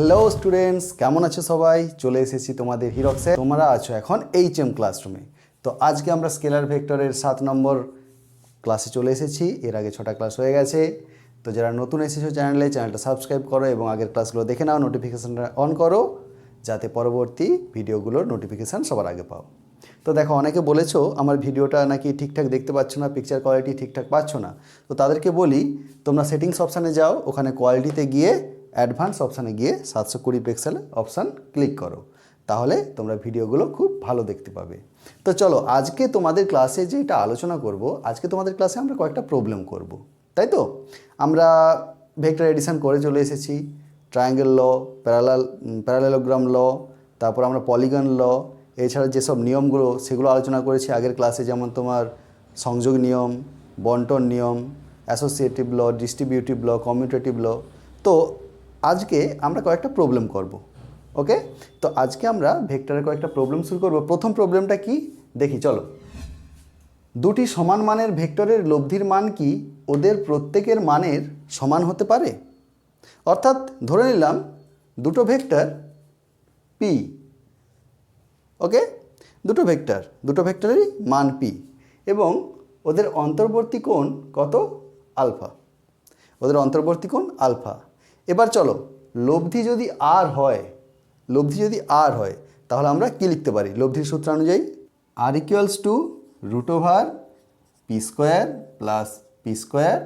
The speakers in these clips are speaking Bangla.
হ্যালো স্টুডেন্টস কেমন আছো সবাই? চলে এসেছি তোমাদের হিরক্সে তোমরা আছো এখন এইচ এম ক্লাসরুমে তো আজকে আমরা স্কেলার ভেক্টরের সাত নম্বর ক্লাসে চলে এসেছি। এর আগে ছটা ক্লাস হয়ে গেছে। তো যারা নতুন এসেছ চ্যানেলে চ্যানেলটা সাবস্ক্রাইব করো এবং আগের ক্লাসগুলো দেখে নাও নোটিফিকেশানটা অন করো, যাতে পরবর্তী ভিডিওগুলোর নোটিফিকেশান সবার আগে পাও। তো দেখো, অনেকে বলেছ, আমার ভিডিওটা নাকি ঠিকঠাক দেখতে পাচ্ছ না পিকচার কোয়ালিটি ঠিকঠাক পাচ্ছ না। তো তাদেরকে বলি, তোমরা সেটিংস অপশানে যাও, ওখানে কোয়ালিটিতে গিয়ে অ্যাডভান্স অপশানে গিয়ে সাতশো কুড়ি পিক্সেল অপশান ক্লিক করো। তাহলে তোমরা ভিডিওগুলো খুব ভালো দেখতে পাবে। তো চলো, আজকে তোমাদের ক্লাসে যেটা আলোচনা করব, আজকে তোমাদের ক্লাসে আমরা কয়েকটা প্রবলেম করব, তাই তো? আমরা ভেক্টর এডিশন করে চলে এসেছি triangle law parallel parallelogram law তারপর আমরা পলিগন ল এছাড়া যেসব নিয়মগুলো, সেগুলো আলোচনা করেছি। আগের ক্লাসে যেমন তোমার সংযোগ নিয়ম, বন্টন নিয়ম associative law distributive law commutative law তো আজকে আমরা কয়েকটা প্রবলেম করব ওকে তো আজকে আমরা ভেক্টরের কয়েকটা প্রবলেম শুরু করব। প্রথম প্রবলেমটা কি? দেখি, চলো। দুটি সমান মানের ভেক্টরের লব্ধির মান কি ওদের প্রত্যেকের মানের সমান হতে পারে? অর্থাৎ ধরে নিলাম দুটো ভেক্টর পি ওকে দুটো ভেক্টর, দুটো ভেক্টরেরই মান পি এবং ওদের অন্তর্বর্তী কোণ কত? আলফা। ওদের অন্তর্বর্তী কোণ আলফা। এবার চলো, লব্ধি যদি আর হয়, লব্ধি যদি আর হয়, তাহলে আমরা কি লিখতে পারি? লব্ধির সূত্র অনুযায়ী R equals to root over P square plus P square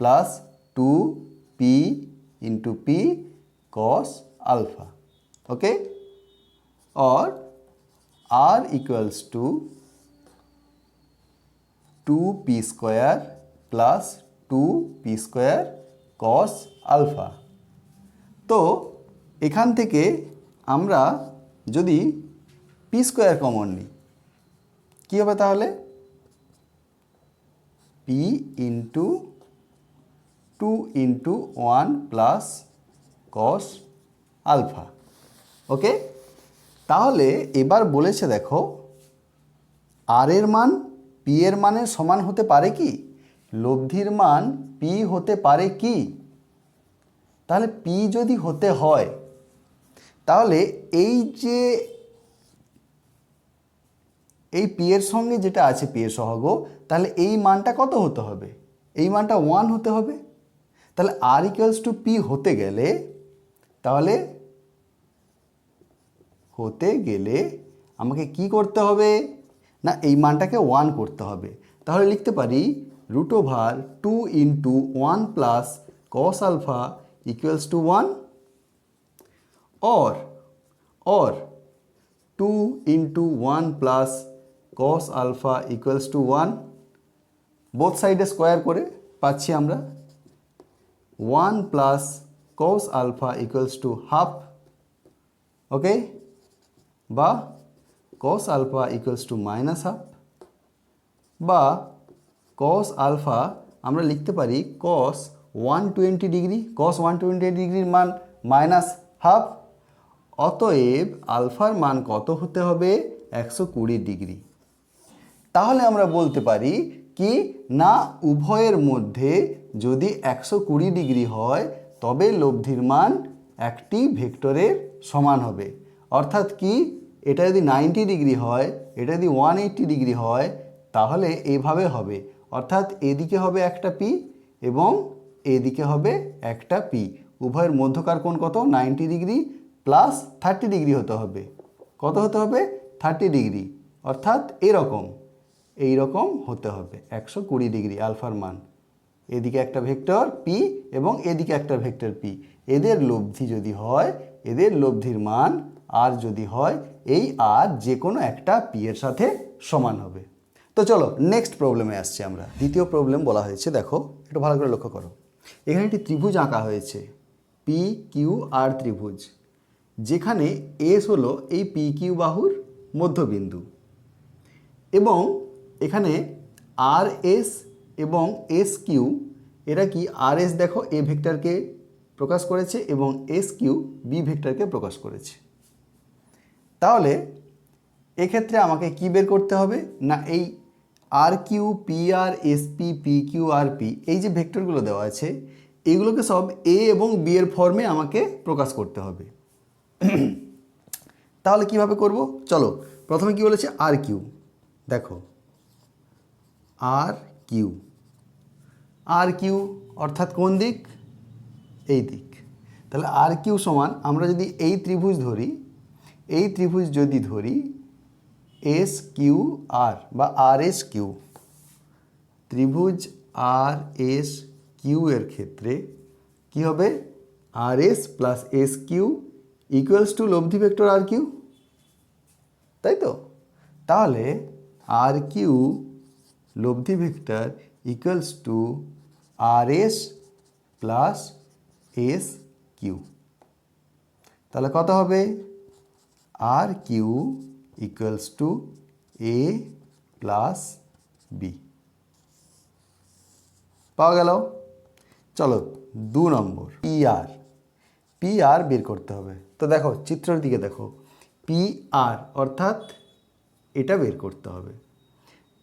plus two P into P cos alpha okay or r equals to 2p square plus 2p square cos alpha. তো এখান থেকে আমরা যদি পি স্কোয়ার কমন নিই, কী হবে তাহলে? P into two into one plus cos alpha okay তাহলে এবার বলেছে দেখো আর এর মান পি এর মানের সমান হতে পারে কি? লব্ধির মান পি হতে পারে কি? তাহলে পি যদি হতে হয়, তাহলে এই যে, এই পি এর সঙ্গে যেটা আছে পি এর সহগ, তাহলে এই মানটা কত হতে হবে? এই মানটা ওয়ান হতে হবে। তাহলে আর ইকুয়ালস টু পি হতে গেলে, তাহলে হতে গেলে আমাকে কি করতে হবে? না, এই মানটাকে ওয়ান করতে হবে। তাহলে লিখতে পারি root over two into one plus cos alpha equals to one or or two into one plus cos alpha equals to one both সাইডে স্কোয়ার করে পাচ্ছি আমরা one plus cos alpha equals to half okay বা cos alpha equals to minus half বা কস আলফা আমরা লিখতে পারি cos one twenty degree cos one twenty ডিগ্রির মান মাইনাস হাফ অতএব আলফার মান কত হতে হবে? একশো কুড়ি ডিগ্রি তাহলে আমরা বলতে পারি কি, না, উভয়ের মধ্যে যদি একশো কুড়ি ডিগ্রি হয়, তবে লব্ধির মান একটি ভেক্টরের সমান হবে। অর্থাৎ কি, এটা যদি নাইনটি ডিগ্রি হয়, এটা যদি ওয়ান এইট্টি ডিগ্রি হয়, তাহলে এভাবে হবে। অর্থাৎ এদিকে হবে একটা পি এবং এদিকে হবে একটা পি উভয়ের মধ্যকার কোণ কত? Ninety degree plus thirty degree হতে হবে। কত হতে হবে? Thirty degree. অর্থাৎ এরকম। এই রকম হতে হবে। একশো কুড়ি ডিগ্রি আলফার মান। এদিকে একটা ভেক্টর পি এবং এদিকে একটা ভেক্টর পি এদের লব্ধি যদি হয়, এদের লব্ধির মান আর যদি হয়, এই আর যে কোনো একটা পি এর সাথে সমান হবে। তো চলো নেক্সট প্রবলেমে আসছি আমরা। দ্বিতীয় প্রবলেম বলা হয়েছে, দেখো একটু ভালো করে লক্ষ্য করো। এখানে একটি ত্রিভুজ আঁকা হয়েছে পি কিউ আর ত্রিভুজ, যেখানে এস হলো এই পি কিউ বাহুর মধ্যবিন্দু এবং এখানে আর এস এবং এস কিউ এরা কি আর এস দেখো এ ভেক্টরকে প্রকাশ করেছে এবং এস কিউ বি ভেক্টরকে প্রকাশ করেছে। তাহলে এক্ষেত্রে আমাকে কি বের করতে হবে? না, এই R Q P R S P P Q R P এই যে ভেক্টরগুলো দেওয়া আছে, এগুলোকে সব এ এবং বি এর ফর্মে আমাকে প্রকাশ করতে হবে। তাহলে কীভাবে করব? চলো, প্রথমে কি বলেছে? আর কিউ দেখো আর কিউ আর কিউ অর্থাৎ কোন দিক? এই দিক। তাহলে আর কিউ সমান আমরা যদি এই ত্রিভুজ ধরি, এই ত্রিভুজ যদি ধরি এস কিউ আর বা আর এস কিউ ত্রিভুজ আর এস কিউ এর ক্ষেত্রে কি হবে? R S plus S Q equals to লব্ধি ভেক্টর আর কিউ তাই তো? তাহলে আর কিউ লব্ধি vector equals to R S plus S Q তাহলে কত হবে? R Q equals to A plus B পাওয়া গেল? চলো দু নম্বর পি আর পি আর বের করতে হবে। তো দেখো, চিত্রের দিকে দেখো। পি আর অর্থাৎ এটা বের করতে হবে।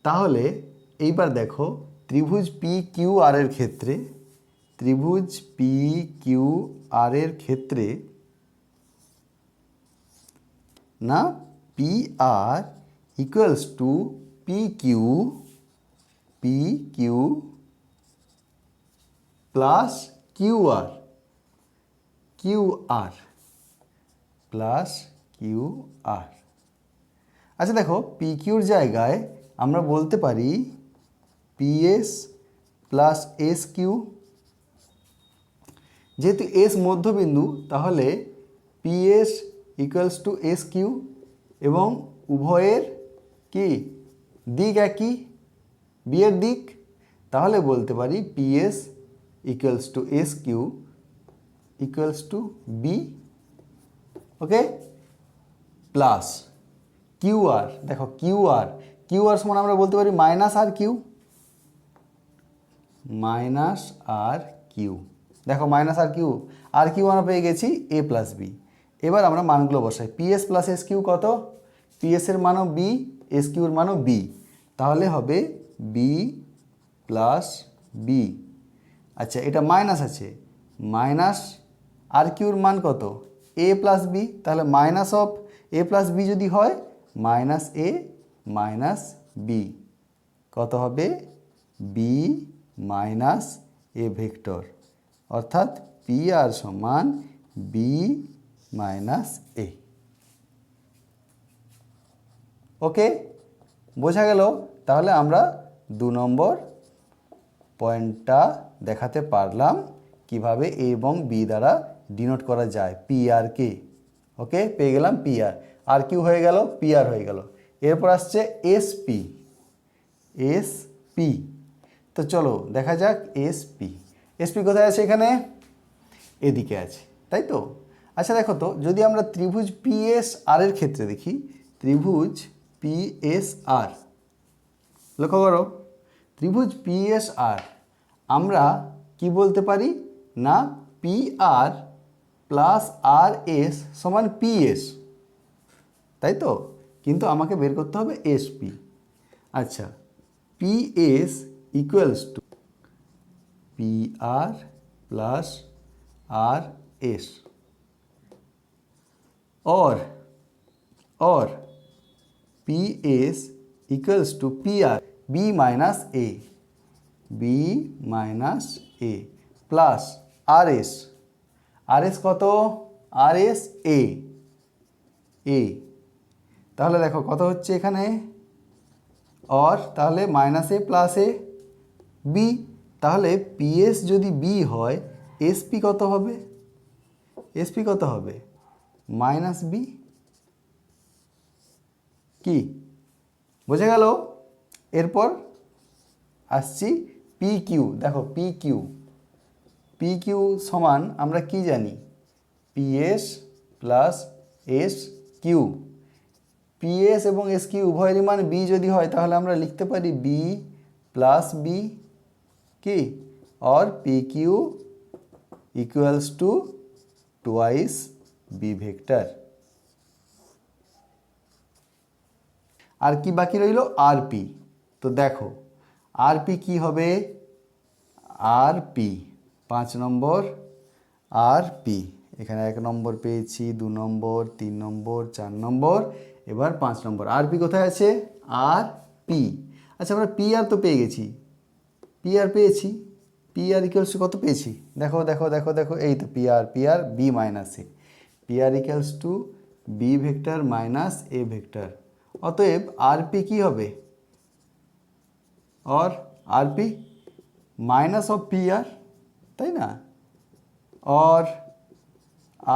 তাহলে এইবার দেখো, ত্রিভুজ পি কিউ আর ক্ষেত্রে, ত্রিভুজ পি কিউ আর এর ক্ষেত্রে না P R equals to P Q P Q plus Q R plus Q R আচ্ছা দেখো পি কিউর জায়গায় আমরা বলতে পারি পিএস প্লাস এস কিউ যেহেতু এস মধ্যবিন্দু, তাহলে PS equals to S Q এবং উভয়ের কি? দিক একই, বিয়ের দিক। তাহলে বলতে পারি PS equals to S Q equals to B okay plus Q R দেখো কিউ আর কিউ আর সমান আমরা বলতে পারি minus R Q minus R Q দেখো minus R Q R Q আমরা পেয়ে গেছি এ প্লাস বি এবার আমরা মানগুলো বসাই। পিএস প্লাস এস কিউ কত? পিএস এর মানও বি এস কিউর মানও বি তাহলে হবে বি প্লাস বি আচ্ছা এটা মাইনাস আছে। মাইনাস আর কিউর মান কত? এ প্লাস বি তাহলে minus of A plus B যদি হয় মাইনাস এ মাইনাস বি কত হবে? বি মাইনাস এ ভেক্টর অর্থাৎ পি আর সমান বি মাইনাস এ। ওকে বোঝা গেল? তাহলে আমরা দু নম্বর পয়েন্টটা দেখাতে পারলাম কীভাবে এ এবং বি দ্বারা ডিনোট করা যায়, পি আর কে। ওকে পেয়ে গেলাম পি আর। আর কিউ হয়ে গেল? পি আর হয়ে গেল। এরপর আসছে এস পি। S P. তো চলো, দেখা যাক এস পি। এস পি কোথায় আছে এখানে? এদিকে আছে। তাই তো? আচ্ছা দেখো তো, যদি আমরা ত্রিভুজ পি এস আর এর ক্ষেত্রে দেখি, ত্রিভুজ পি এস আর লক্ষ্য করো, ত্রিভুজ পি এস আর আমরা কি বলতে পারি? না P R plus R S সমান পি এস তাই তো? কিন্তু আমাকে বের করতে হবে এস পি আচ্ছা P S equals to P R plus R S or or, p is equals to PR B minus A, B minus A, plus RS RS কত? RS A A. তাহলে দেখো কত হচ্ছে এখানে? অর তাহলে minus A plus A B তাহলে পিএস যদি বি হয় এসপি কত হবে? এসপি কত হবে? Minus B? কি? বোঝা গেল? এরপর আসছি পি কিউ। দেখো, পি কিউ। পি কিউ সমান আমরা কি জানি? PS plus S Q. PS এবং এস কিউ উভয়েরই মান বি যদি হয়, তাহলে আমরা লিখতে পারি বি প্লাস বি কি? Or P Q equals to twice B vector আর কি বাকি রইল? আর পি তো দেখো আর পি কী হবে? আর পি পাঁচ নম্বর আর পি এখানে এক নম্বর পেয়েছি, দু নম্বর, তিন নম্বর, চার নম্বর, এবার পাঁচ নম্বর। আর পি কোথায় আছে? আর পি আচ্ছা আমরা পি আর তো পেয়ে গেছি। পি আর পেয়েছি। পি আর ইকুয়ালস কত পেয়েছি? দেখো দেখো দেখো দেখো, এই তো P R P R B minus A P R equals to B vector minus A vector অতএব আর পি কী হবে? Or R P minus of P R তাই না? Or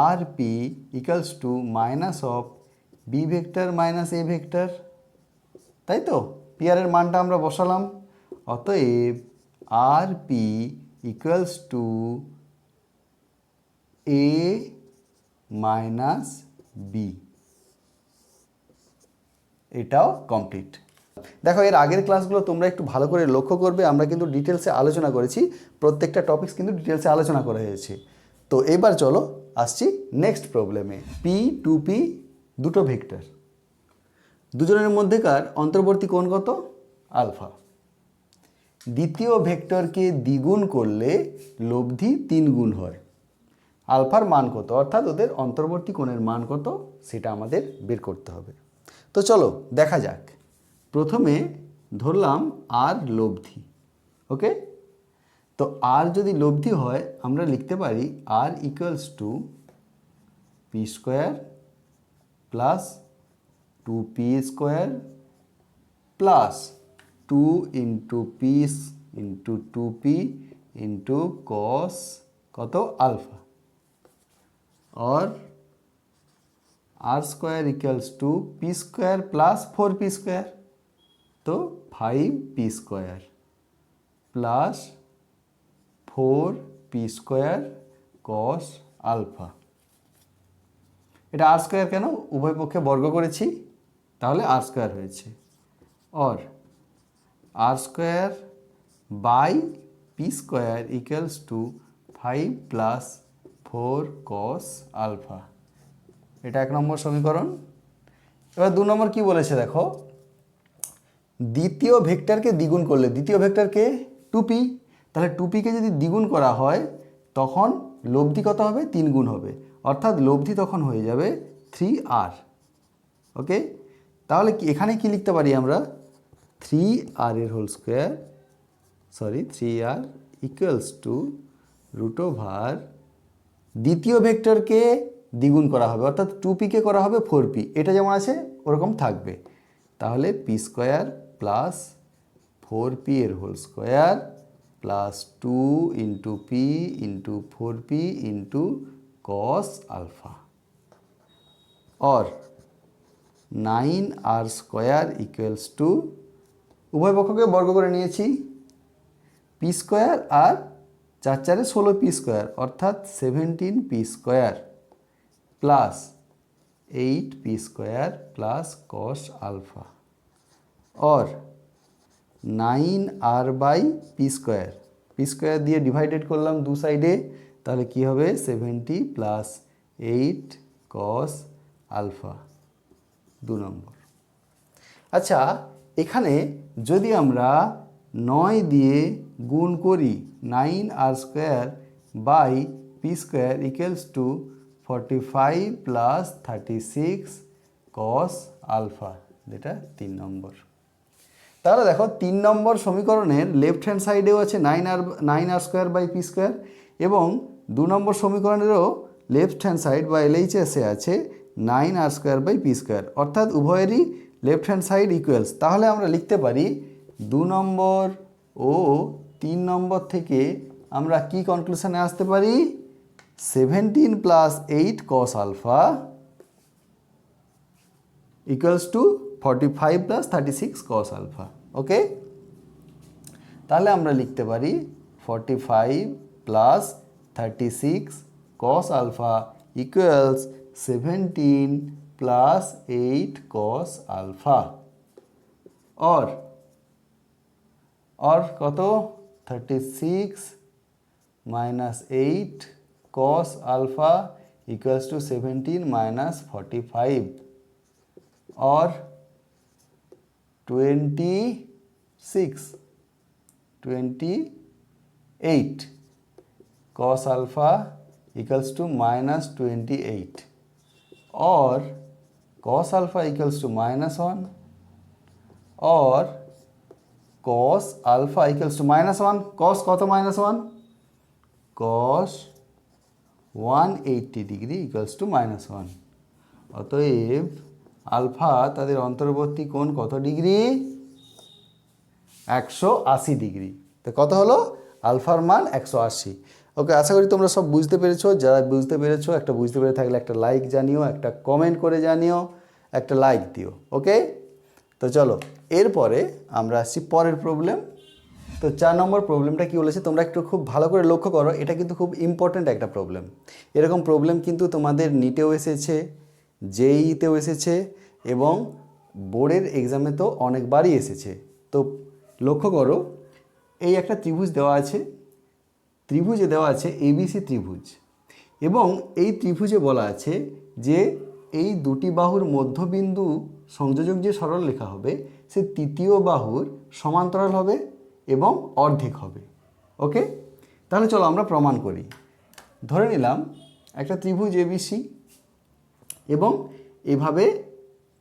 R P equals to minus of B vector minus A vector তাই তো? পি আর এর মানটা আমরা বসালাম। অতএব R P equals to A minus B এটাও কমপ্লিট দেখো, এর আগের ক্লাসগুলো তোমরা একটু ভালো করে লক্ষ্য করবে, আমরা কিন্তু ডিটেলসে আলোচনা করেছি, প্রত্যেকটা টপিকস কিন্তু ডিটেলসে আলোচনা করা হয়েছে। তো এবার চলো, আসছি নেক্সট প্রবলেমে পি টু পি দুটো ভেক্টর। দুজনের মধ্যেকার অন্তর্বর্তী কোণ কত? আলফা। দ্বিতীয় ভেক্টরকে দ্বিগুণ করলে লব্ধি তিন গুণ হয়। আলফার মান কত? অর্থাৎ ওদের অন্তর্বর্তী কোণের মান কত? সেটা আমাদের বের করতে হবে। তো চলো, দেখা যাক। প্রথমে ধরলাম আর লব্ধি, ওকে? তো আর যদি লব্ধি হয়, আমরা লিখতে পারি R equals to P square plus two P square plus two into PS into two P into cos কত? Alpha or r square equals to p square plus 4p square. So 5p square plus 4p square cos alpha. এটা আর স্কোয়ার কেন উভয় পক্ষে বর্গ করেছি তাহলে আর স্কোয়ার হয়েছে or R square by P square equals to five plus four cos alpha. এটা এক নম্বর সমীকরণ। এবার দু নম্বর কি বলেছে দেখো? দ্বিতীয় ভেক্টরকে দ্বিগুণ করলে, দ্বিতীয় ভেক্টরকে টুপি তাহলে টুপিকে যদি দ্বিগুণ করা হয়, তখন লব্ধি কত হবে? তিন গুণ হবে। অর্থাৎ লব্ধি তখন হয়ে যাবে থ্রি আর। ওকে? তাহলে এখানে কি লিখতে পারি আমরা? থ্রি আর এর whole square, sorry, three R equals to root over দ্বিতীয় ভেক্টরকে দ্বিগুণ করা হবে, অর্থাৎ টু পিকে করা হবে ফোর পি এটা যেমন আছে ওরকম থাকবে। তাহলে P square plus four P এর whole square plus two into P into four P into cos alpha or nine R square equals to উভয় পক্ষকে বর্গ করে নিয়েছি। পি স্কোয়ার আর চার চারে ষোলো পি স্কোয়ার, অর্থাৎ seventeen P square plus eight P square plus cos alpha or nine R by P square P square দিয়ে ডিভাইডেড করলাম দু সাইডে তাহলে কি হবে? Seventy plus eight cos alpha দু নম্বর। আচ্ছা এখানে যদি আমরা নয় দিয়ে গুণ করি nine R square by P square equals to forty five plus thirty six cos alpha যেটা তিন নম্বর। তাহলে দেখো, তিন নম্বর সমীকরণের লেফট হ্যান্ড সাইডেও আছে nine R nine R square by P square এবং দু নম্বর সমীকরণেরও লেফট হ্যান্ড সাইড বা এলএইচএসে আছে nine R square by P square অর্থাৎ উভয়েরই লেফট হ্যান্ড সাইড ইকুয়ালস তাহলে আমরা লিখতে পারি দু নম্বর ও তিন নম্বর থেকে আমরা কি কনক্লুশনে আসতে পারি seventeen plus eight cos alpha equals to forty five plus thirty six cos alpha okay তাহলে আমরা লিখতে পারি forty five plus thirty six cos alpha equals seventeen plus eight cos alpha और और কত 36 minus 8 cos alpha equals to 17 minus 45 or 26 28 cos alpha equals to minus 28 or cos alpha equals to minus 1 or cos alpha equals to minus 1 cos কত minus 1 cos 180 degree equals to minus one অতএব আলফা তাদের অন্তর্বর্তী কোণ কত ডিগ্রি একশো আশি ডিগ্রি তো কত হলো? আলফার মান একশো আশি। ওকে আশা করি তোমরা সব বুঝতে পেরেছ। যারা বুঝতে পেরেছ, একটা বুঝতে পেরে থাকলে একটা লাইক জানিও, একটা কমেন্ট করে জানিও, একটা লাইক দিও। ওকে তো চলো, এরপরে আমরা আসছি পরের প্রবলেম তো চার নম্বর প্রবলেমটা কী বলেছে? তোমরা একটু খুব ভালো করে লক্ষ্য করো, এটা কিন্তু খুব ইম্পর্ট্যান্ট একটা প্রবলেম এরকম প্রবলেম কিন্তু তোমাদের নিটেও এসেছে, জেইতেও এসেছে, এবং বোর্ডের এক্সামে তো অনেকবারই এসেছে। তো লক্ষ্য করো, এই একটা ত্রিভুজ দেওয়া আছে, ত্রিভুজে দেওয়া আছে এবিসি ত্রিভুজ, এবং এই ত্রিভুজে বলা আছে যে এই দুটি বাহুর মধ্যবিন্দু সংযোজক যে সরল লেখা হবে, সে তৃতীয় বাহুর সমান্তরাল হবে এবং অর্ধেক হবে। ওকে তাহলে চলো আমরা প্রমাণ করি। ধরে নিলাম একটা ত্রিভুজ এবিসি এবং এভাবে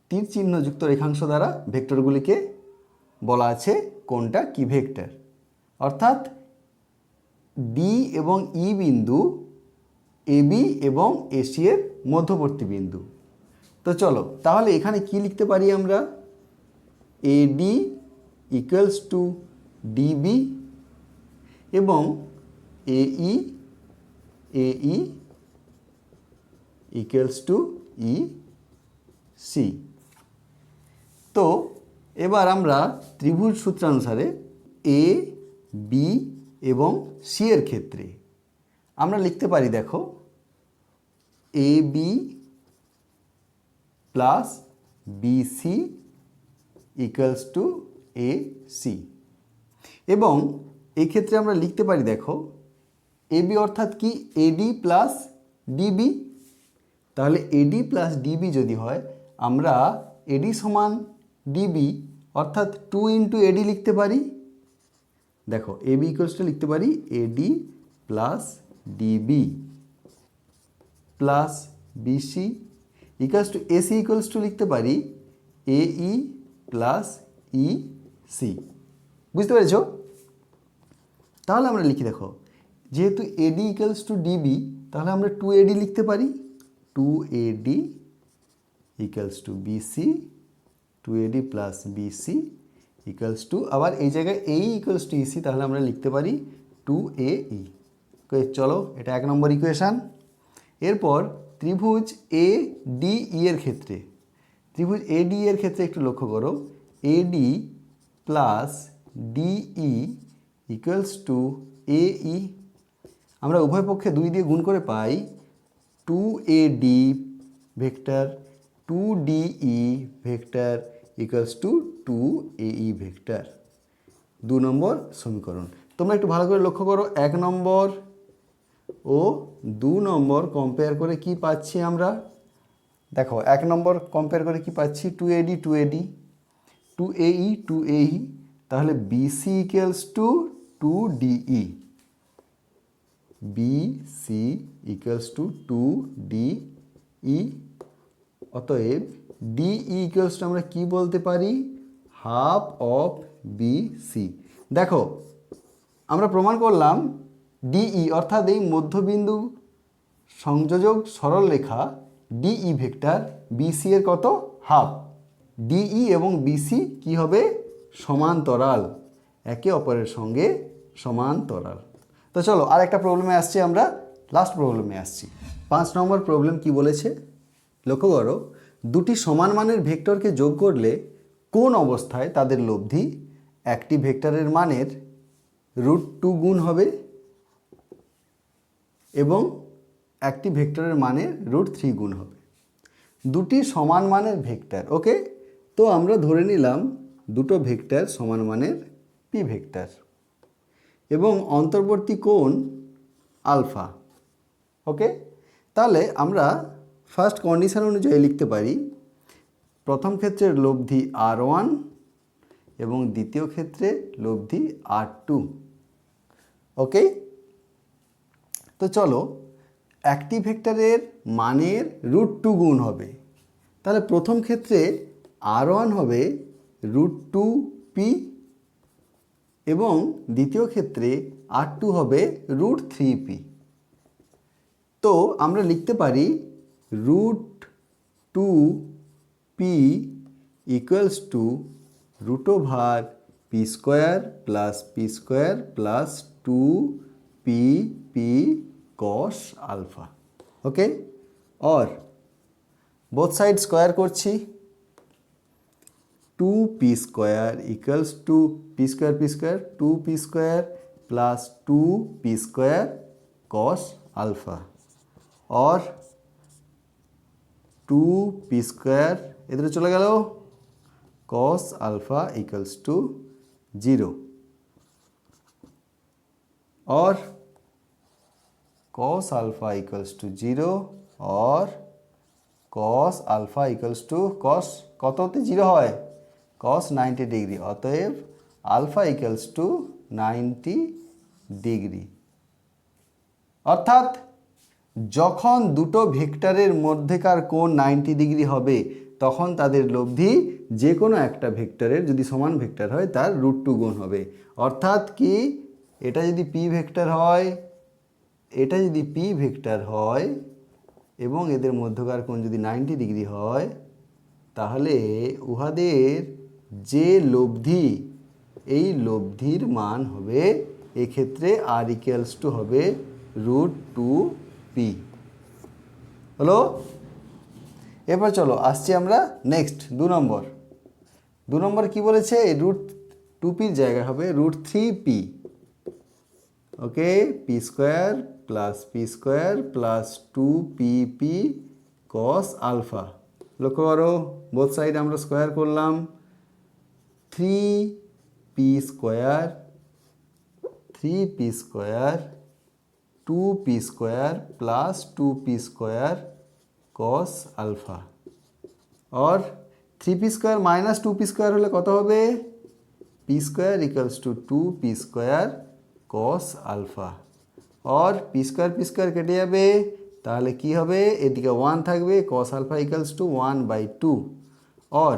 তীর চিহ্নযুক্ত রেখাংশ দ্বারা ভেক্টরগুলিকে বলা আছে কোনটা কি ভেক্টর। অর্থাৎ ডি এবং ই বিন্দু এবি এবং এসি এর মধ্যবর্তী বিন্দু। তো চলো, তাহলে এখানে কি লিখতে পারি আমরা? এডি ইকুয়ালস টু ডিবি এবং এই এই ইকুয়ালস টু ই সি তো এবার আমরা ত্রিভুজ সূত্রানুসারে এ বি এবং সি এর ক্ষেত্রে আমরা লিখতে পারি, দেখো A B plus BC equals to A C এবং এই ক্ষেত্রে আমরা লিখতে পারি, দেখো এবি অর্থাৎ কি? এডি প্লাস ডিবি তাহলে এডি প্লাস ডিবি যদি হয়, আমরা এডি সমান ডিবি অর্থাৎ টু ইন্টু এডি লিখতে পারি। দেখো এবি ইকুয়ালসটা লিখতে পারি AD plus DB plus BC equals to AC equals to লিখতে পারি এই প্লাস ই সি বুঝতে পেরেছ? তাহলে আমরা লিখি দেখো, যেহেতু এডি ইকুয়ালস টু ডিবি তাহলে আমরা টু এডি লিখতে পারি। Two AD equals to BC two AD plus BC equals to আবার এই জায়গায় এই ইকুয়ালস টু ইসি তাহলে আমরা লিখতে পারি টু এ ই চলো, এটা এক নম্বর ইকুয়েশান এরপর ত্রিভুজ এ ডি ই এর ক্ষেত্রে। ত্রিভুজ এ ডি এর ক্ষেত্রে একটু লক্ষ্য করো। A D plus DE equals to A E আমরা উভয় পক্ষে দুই দিয়ে গুণ করে পাই two A D vector two DE vector equals to two এই ভেক্টর দু নম্বর সমীকরণ। তোমরা একটু ভালো করে লক্ষ্য করো। এক নম্বর ও দু নম্বর কম্পেয়ার করে কি পাচ্ছি আমরা? দেখো, এক নম্বর কম্পেয়ার করে কি পাচ্ছি? Two AD two AD two এই টু এই তাহলে BC equals to two DE BC equals to two DE অতএব ডিই ইকুয়ালস টু আমরা কি বলতে পারি? হাফ অফ বিসি দেখো, আমরা প্রমাণ করলাম ডিই অর্থাৎ এই মধ্যবিন্দু সংযোজক সরল রেখা ডিই ভেক্টর বিসি এর কত? হাফ। ডিই এবং বিসি কি হবে? সমান্তরাল। একে অপরের সঙ্গে সমান্তরাল। তো চলো আর একটা প্রবলেমে আসছি আমরা। লাস্ট প্রবলেমে আসছি। পাঁচ নম্বর প্রবলেম কি বলেছে? লক্ষ্য করো, দুটি সমান মানের ভেক্টরকে যোগ করলে কোন অবস্থায় তাদের লব্ধি? একটি ভেক্টরের মানের রুট টু গুণ হবে। এবং একটি ভেক্টরের মানের রুট থ্রি গুণ হবে। দুটি সমান মানের ভেক্টর, ওকে? তো আমরা ধরে নিলাম দুটো ভেক্টর সমান মানের পি ভেক্টর এবং অন্তর্বর্তী কোণ আলফা, ওকে? তাহলে আমরা ফার্স্ট কন্ডিশন অনুযায়ী লিখতে পারি, প্রথম ক্ষেত্রের লব্ধি আর ওয়ান এবং দ্বিতীয় ক্ষেত্রে লব্ধি আর টু ওকে? তো চলো একটি ভেক্টরের মানের রুট টু গুণ হবে। তাহলে প্রথম ক্ষেত্রে আর ওয়ান হবে রুট টু পি এবং দ্বিতীয় ক্ষেত্রে আর টু হবে রুট থ্রি পি তো আমরা লিখতে পারি root two P equals to root over P square plus P square plus two P P cos alpha okay or both side square করছি। Two P square equals to P square P square two P square plus two P square cos alpha or two P square এদের চলে গেল। Cos alpha equals to zero or cos alpha equals to 0 or cos alpha equals to cos কত হতে 0 হয়? cos 90 ডিগ্রি অতএব alpha equals to ninety degree অর্থাৎ যখন দুটো ভেক্টরের মধ্যেকার কোণ নাইনটি ডিগ্রি হবে, তখন তাদের লব্ধি যে কোনো একটা ভেক্টরের যদি সমান ভেক্টর হয়, তার রুট টু গুণ হবে। অর্থাৎ কি? এটা যদি পি ভেক্টর হয় এটা যদি পি ভেক্টর হয় এবং এদের মধ্যকার কোণ যদি নাইনটি ডিগ্রি হয়, তাহলে উহাদের যে লব্ধি, এই লব্ধির মান হবে এক্ষেত্রে আর ইকুয়ালস টু হবে রুট টু পি হলো? এবার চলো, আসছি আমরা নেক্সট দু নম্বর। দু নম্বর কি বলেছে? রুট টু পির জায়গা হবে root three P okay P square plus P square plus two P P cos alpha লক্ষ্য করো বোথ সাইড আমরা স্কোয়ার করলাম। Three P square three P square two P square plus two P square cos alpha or three P square minus two P square হলে কত হবে? P square equals to two P square cos alpha or P square কেটে যাবে তাহলে কি হবে এদিকে ওয়ান থাকবে cos alpha equals to one by two or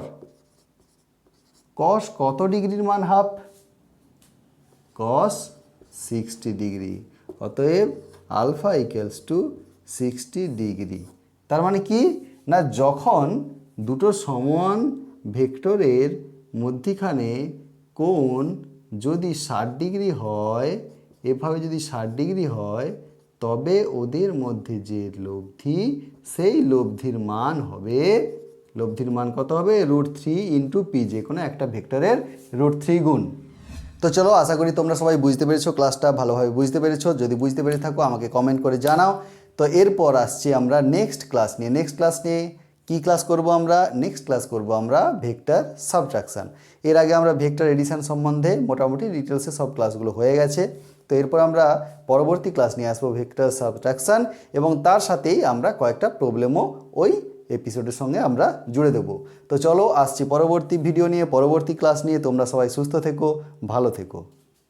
cos কত ডিগ্রির মান হাফ কস সিক্সটি ডিগ্রি অতএব alpha equals to sixty degree তার মানে কি না যখন দুটো সমান ভেক্টরের মধ্যিখানে কোণ যদি ষাট ডিগ্রি হয় এভাবে যদি ষাট ডিগ্রি হয়, তবে ওদের মধ্যে যে লব্ধি, সেই লব্ধির মান হবে, লব্ধির মান কত হবে? রুট থ্রি ইন্টু পি যে কোনো একটা ভেক্টরের রুট থ্রি গুণ। তো চলো, আশা করি তোমরা সবাই বুঝতে পেরেছ ক্লাসটা ভালোভাবে বুঝতে পেরেছ। যদি বুঝতে পেরে থাকো, আমাকে কমেন্ট করে জানাও। তো এরপর আসছি আমরা নেক্সট ক্লাস নিয়ে। নেক্সট ক্লাস নিয়ে কি ক্লাস করব আমরা? নেক্সট ক্লাস করব আমরা ভেক্টর সাবট্রাকশান। এর আগে আমরা ভেক্টর এডিশন সম্বন্ধে মোটামুটি ডিটেলসে সব ক্লাসগুলো হয়ে গেছে। তো এরপর আমরা পরবর্তী ক্লাস নিয়ে আসব ভেক্টর সাবট্রাকশান এবং তার সাথেই আমরা কয়েকটা প্রবলেমও ওই এপিসোডের সঙ্গে আমরা জুড়ে দেবো। তো চলো আসছি পরবর্তী ভিডিও নিয়ে, পরবর্তী ক্লাস নিয়ে। তোমরা সবাই সুস্থ থেকো, ভালো থেকো।